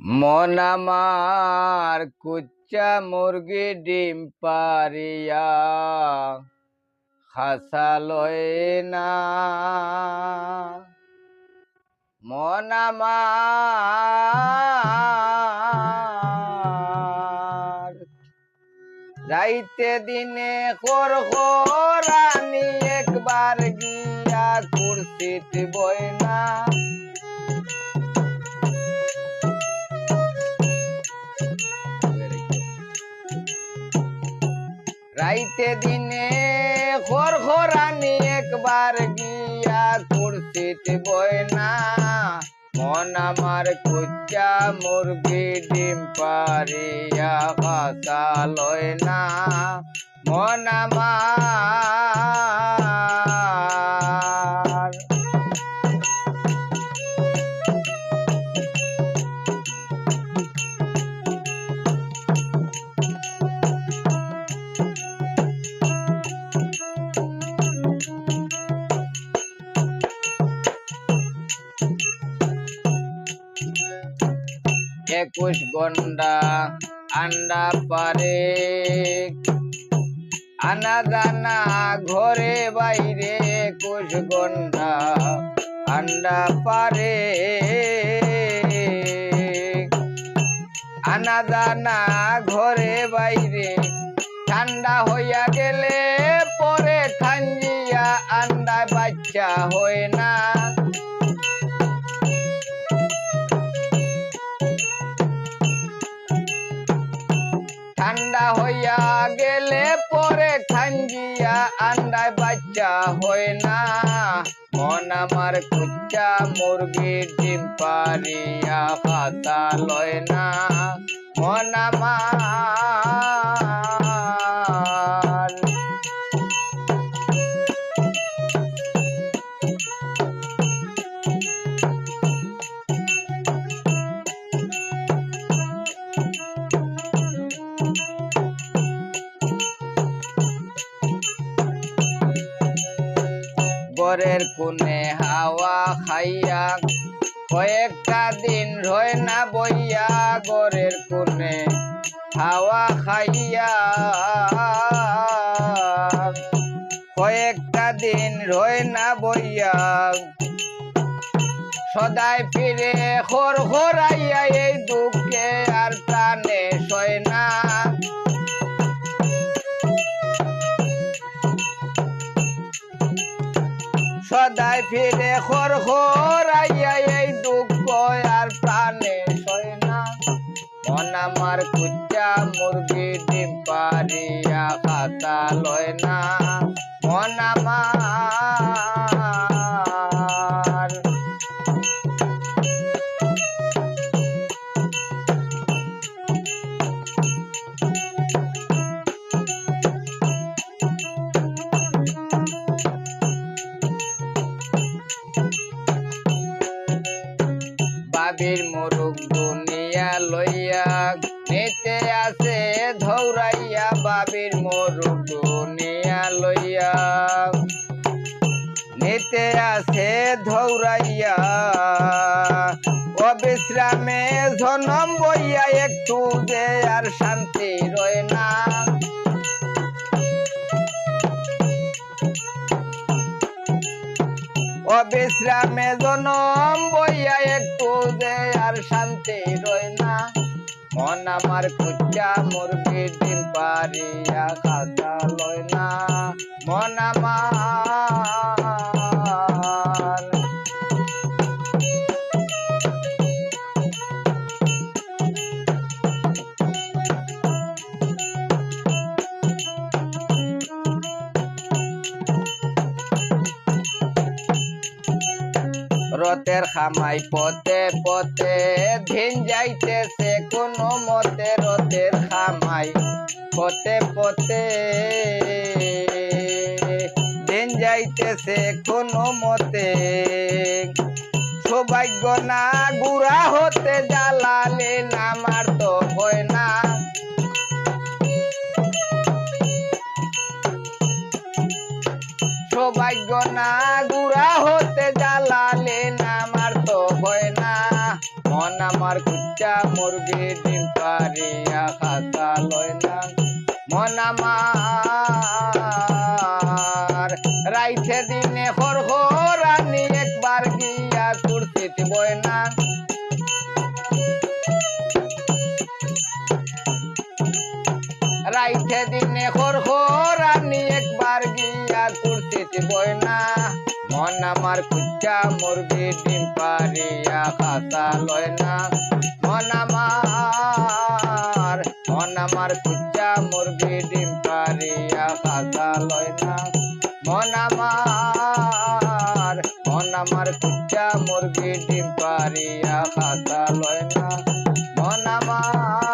মন আমার কুচ্চা মুরগি ডিম পারিয়া হাসালয় না। মন আমার রাইতে দিনে খর খরানি একবার গিয়া কুর্সিত বইনা। রাইতে দিনে খর খরানি একবার গিয়া কুর্সিত বয়না মন আমার কুচা মুরগি ডিম পারিয়া ভাষা লয় না। মন আমার একুশ গন্ডা আন্ডা পারে। আনা দানা ঘরে বাইরে একুশ গন্ডা আন্ডা পারে। আনা দানা ঘরে বাইরে ঠান্ডা হইয়া গেলে পরে ঠান্ডিয়া আন্ডা বাচ্চা হয় না। হইয়া গেলে পরে ঠাঙ্গিয়া আন্ডায় বাচ্চা হয় না। মন আমার কুচ্চা মুরগি ডিম পারিয়া পাতা লয় না। মন আমার গরের কোণে হাওয়া খাইয়া, কয়েকটা দিন রয় না বইয়া গরের কোণে হাওয়া খাইয়া। কয়েকটা দিন রয় না বইয়া, সদাই ফিরে খর খরাইয়া সদাই ফিরে খর খরাইয়া এই দুঃখ আর প্রাণে সয় না। মন আমার কুচ্চা মুরগি ডিম পারিয়া খাতা লয় না। মন আমার বাবির মুরুগ দুনিয়া লইয়া নিতে আসে ধৌরাইয়া বাবির মুরুগ দুনিয়া লইয়া। নিতে আসে ধৌরাইয়া, অবিশ্রামে জনম বইয়া একটু যে আর শান্তি রয় না। অবিশ্রামে জনম বইয়া একটু আর শান্তি রয় না। মন আমার কুচা মুরগি ডিম পারিয়া খাতা লয় না। মন আমার রতের খামাই, পথে পথে দিন যাইতেছে কোনো মতে রতের খামাই। পথে পথে দিন যাইতেছে কোনো মতে। সৌভাগ্য না, গুড়া হতে জ্বালালে নামার তো হয় না। সৌভাগ্য না মুরগি ডিম পারিয়া খাতা লয় না। মন আমার। রাইতে দিনে হর হরানি একবার গিয়া কুর্তিতে বয় না। রাইতে দিনে হর হরানি একবার গিয়া কুর্তিতে বয় না। মন আমার কুচ্চা মুরগি ডিম পারিয়া খাতা লয় না। মন আমার মন আমার কুচ্চা মুরগি ডিম পারিয়া খাতা লয় না। মন আমার মন আমার কুচ্চা মুরগি ডিম পারিয়া খাতা লয় না। মন আমার